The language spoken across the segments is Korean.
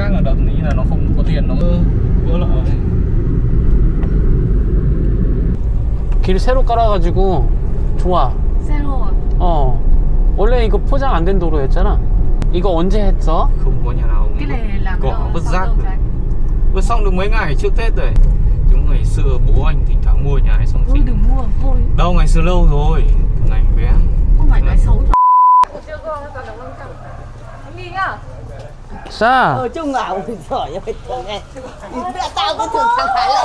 khác là đợtนี้là nó không có tiền nó vỡ này 길 새로 깔아가지고 좋아. 새로워. 어. 원래 이거 포장 안 된 도로였잖아. 이거 언제 했어? không có nhà nào Cái này làm cỏ vứt rác cái? vừa xong được mấy ngày trước tết rồi chúng ngày xưa bố anh thỉnh thoảng mua nhà ấy xong Ôi xinh đừng mua thôi. đâu ngày xưa lâu rồi ngày bé Không phải nói xấu cho. Chưa nó còn đồng cẳng. Nghi nhá. 싸. Ở trong ngạo thì giỏi vậy thường này Mẹ tao cứ thường thằng Thái là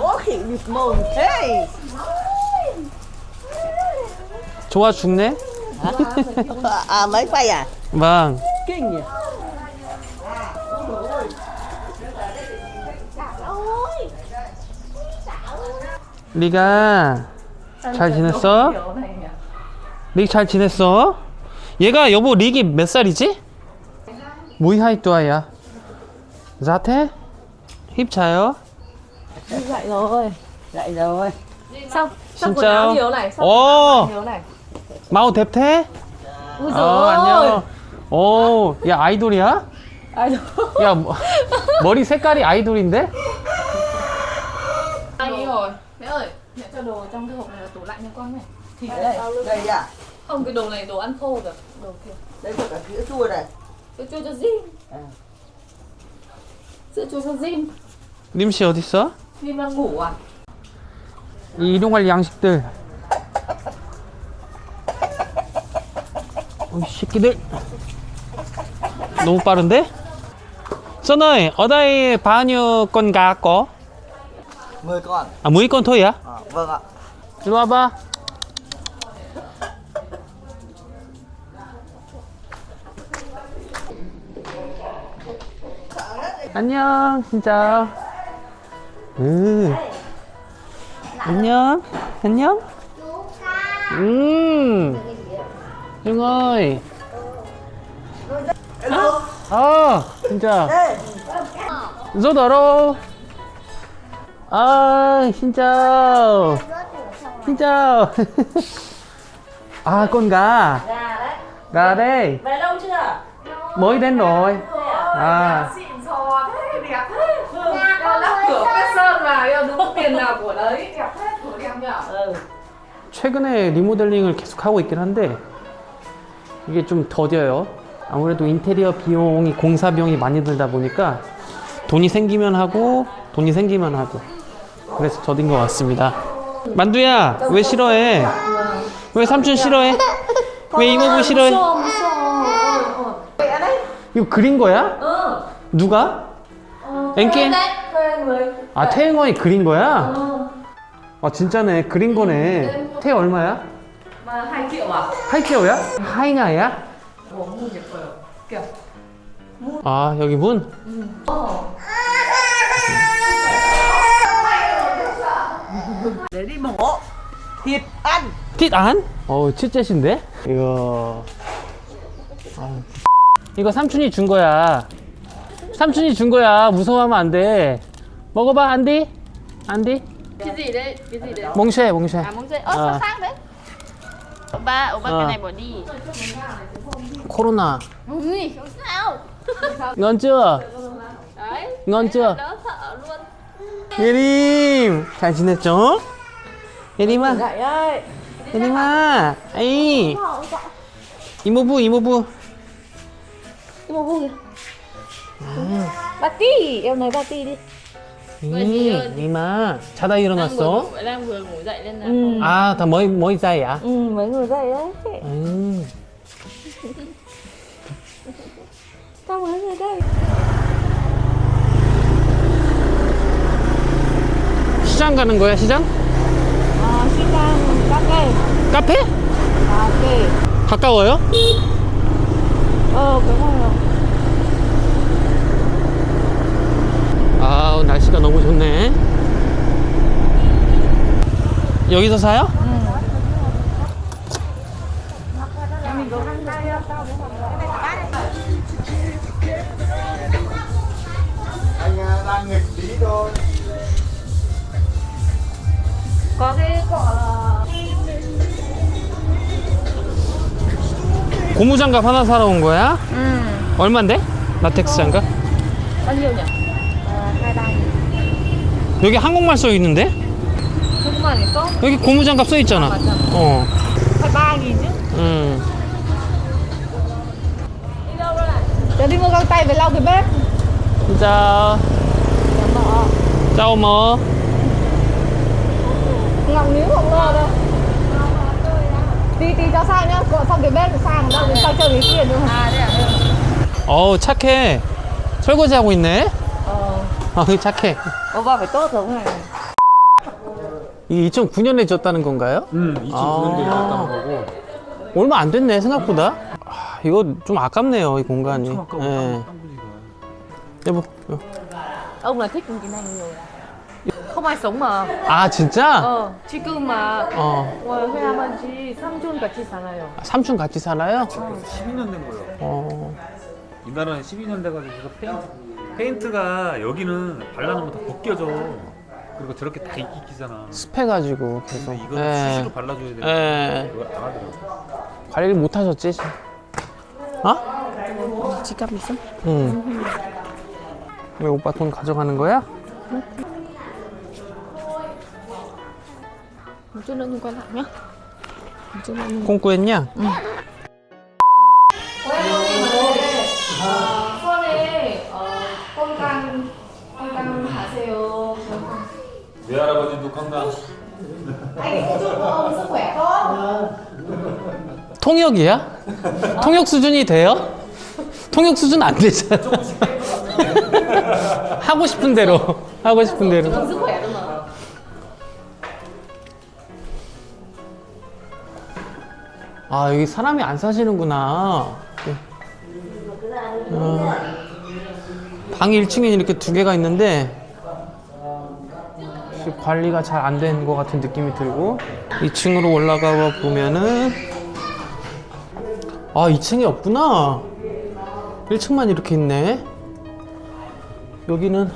Bố khỉ bịt mồm thế 좋아 죽네? À mấy quay à vâng. Kinh nhỉ 리가 잘 지냈어? 릭 잘 지냈어? 얘가 여보 릭이 몇 살이지? 무이하이 또아야 자태? 힙 자요? Dậy rồi Dậy rồi Xong. Xong quần 진짜요? áo nhiều này. Xong 어 nhiều này. 마오 뎁태? Ui 어 dồi 안녕 오 야 아이돌이야? Ai 야 뭐, 머리 색깔이 아이돌인데? Anh rồi. Mẹ ơi, mẹ cho đồ trong cái hộp này là tủ lạnh nha con này. Thì Đây đây. Đây à Không, cái đồ này đồ ăn khô rồi. Đồ kia. Đây có cả sữa chua này Jim. 님씨 어딨어? Jim đang ngủ à? 이 일용할 양식들 어, 이 새끼들 너무 빠른데? 써너이 어다이 바뉴 건 갖고 10 con 아 무이 건 토이야? à, Vâng ạ 이리 와봐 안녕 진짜 음. 안녕 안녕 음 ưng 아 진짜 xin chào xin chào à con gà gà đây Về đâu chưa mới đến rồi à nhở? Ừ 최근에 리모델링을 계속 하고 있긴 한데 이게 좀 더뎌요. 아무래도 인테리어 비용이 공사 비용이 많이 들다 보니까 돈이 생기면 하고 돈이 생기면 하고 그래서 더딘 것 같습니다. 만두야 왜 싫어해? 왜 삼촌 싫어해? 왜 이모부 싫어해? Musuh, musuh. Mẹ đấy. 이거 그린 거야? 누가? Thuê người. 아 태영원이 그린 거야? Ừ. 아 진짜네 그린 거네. 태 얼마야? 2 triệu à? 하이케어야? 하이냐야? Ủa, mua 예뻐요. kiểu 아 여기 문? Để đi mổ Thịt ăn tit 안? 어, 칠째신데? 이거. 아, 이거 삼촌이 준 거야. 삼촌이 준 거야. 무서워하면 안 돼. 먹어봐, 안디? 안디? cái gì đấy cái gì đấy 몽쉐, 몽쉐. à móng dây ơ À. sao sang đấy ba ông ba À. cái này bỏ đi 코로나. ui không sao ngon chưa? đấy ngon chưa? đỡ sợ luôn 예림! 잘 지냈죠? 예림아, 예림아, 아이. 이모부, 이모부. vui ba ti em nói ba ti đi 이, 이마. 자다 일어났어? ngủ, đang vừa ngủ dậy nên là Ừ. 아, 다 머리, 머리 자이야? Ừ mấy người dậy đấy 음. Sao mấy người đây 시장 가는 거야, 시장? Các cây 카페? Cà phê 가까워요? Này là 아 날씨가 너무 좋네 여기서 사요? 고무장갑 하나 사러 온 거야? ừ. 얼만데? 라텍스 장갑? 23 nghìn 여기 한국말 써 있는데? Này có 여기 고무장갑 써 있잖아. 맞아. 어. 23 nghìn chứ 음. Để đi mua găng tay về lau cái bếp 자, 짜오 뭐. Ngọc níu không ngờ đâu Tí tí cho sang nhá, Còn xong cái bếp thì sang đâu, thì sang chơi cái kia nữa À thế à? 어우, 착해. 설거지 하고 있네. 아, 착해. Tốt giống này 이게 2009년에 졌다는 건가요? 응 2009년도에 아. 졌다는 거고 얼마 안 됐네, 생각보다. 아, 이거 좀 아깝네요, 이 공간이. 엄청 아까워 예. 여보. 여- cái này nhiều Không ai sống mà 아, 진짜? Ờ, 지금 막 어. 월 회하면 지 삼촌 같이 살아요. 삼촌 같이 살아요? 12년 된 거예요 어. 이 나라는 12년 돼가지고 그래서 페인트 페인트가 여기는 발라놓으면 다 벗겨져 그리고 저렇게 다 익히잖아 습해가지고 계속. 근데 이거는 수시로 발라줘야 되는 예. 그거 안 하더라고 관리를 못 하셨지? 어? 지갑 있어? 응. 왜 오빠 돈 가져가는 거야? Một chút nữa nhưng... 꽁꾸했냐? 수 건강 통역이야? 통역 수준이 돼요? 통역 수준 안 되잖아. 하고 싶은 대로. 하고 싶은 대로. 아, 여기 사람이 안 사시는구나. 어, 방이 1층에 이렇게 두 개가 있는데 혹시 관리가 잘 안 된 것 같은 느낌이 들고 2층으로 올라가 보면은 아 2층이 없구나 1층만 이렇게 있네 여기는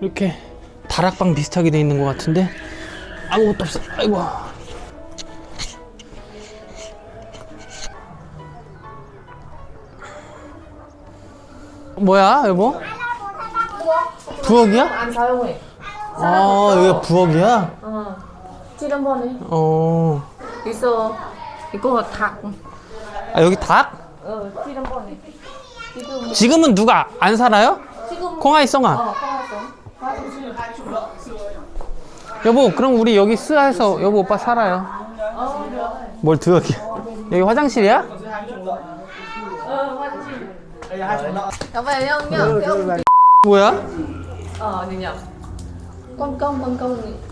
이렇게 다락방 비슷하게 돼 있는 것 같은데 아무것도 없어 아이고 뭐야 여보? 부엌이야? Không ấy? 아 여기가 부엌이야? Ờ. Chi năm 번에 어 있어. 이거 닭. 아, 여기 닭? 어, chi năm 번에. 지금 지금은 누가 안 살아요? 지금 콩아이 썽아 어. 여보 그럼 우리 여기 쓰아해서 여보 오빠 살아요 뭘 드럽게 여기 화장실이야? Không nhá? Cái ông 뭐야? gì nhỉ? Công.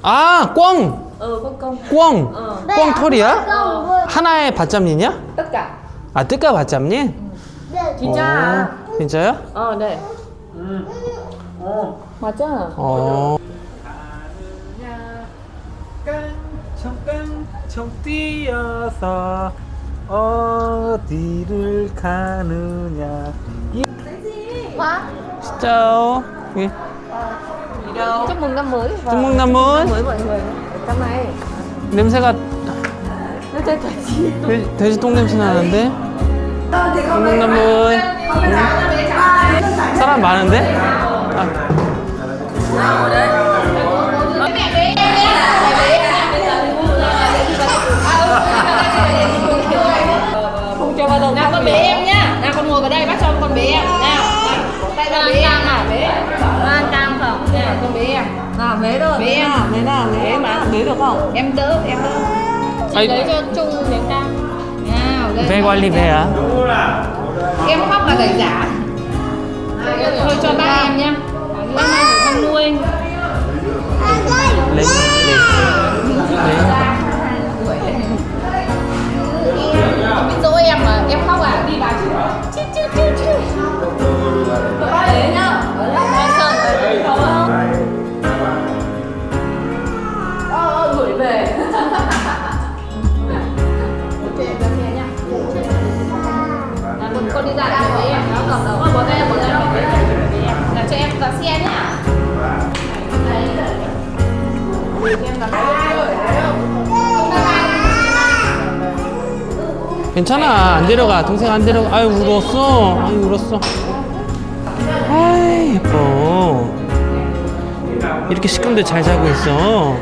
아 꽝! Ờ, con công. 꽝! Ờ, 꽝 털이야? 하나에 밭잡리냐? tất cả. 아 뜨까 밭잡니? 진짜. à? 어, 진짜요? 어, 네. 맞아. 어 깡총깡총 뛰어서 어디를 가느냐 진짜요 여기 Chúc mừng năm mới. và chúc mừng năm Năm mới mới mọi người. Năm nay 냄새가 nó chơi thật chi. 돼지, 돼지 똥 냄새 나는데 똥나물 사람 많은데? 아, Nào bé rồi. Bé em. Bé nào bé mà bé được không? Em đỡ em đỡ. Chị 아이. lấy cho Trung miếng cam. Nào đây. 배 관리 배야 Em khóc là đẩy giả. Thôi cho ba em nhá. Nuôi mai của con nuôi. 렉, 렉, 괜찮아. 안 데려가. 동생 안 데려가. 아유 울었어. 아유 울었어. 아이 예뻐. 이렇게 시큼도 잘 자고 있어.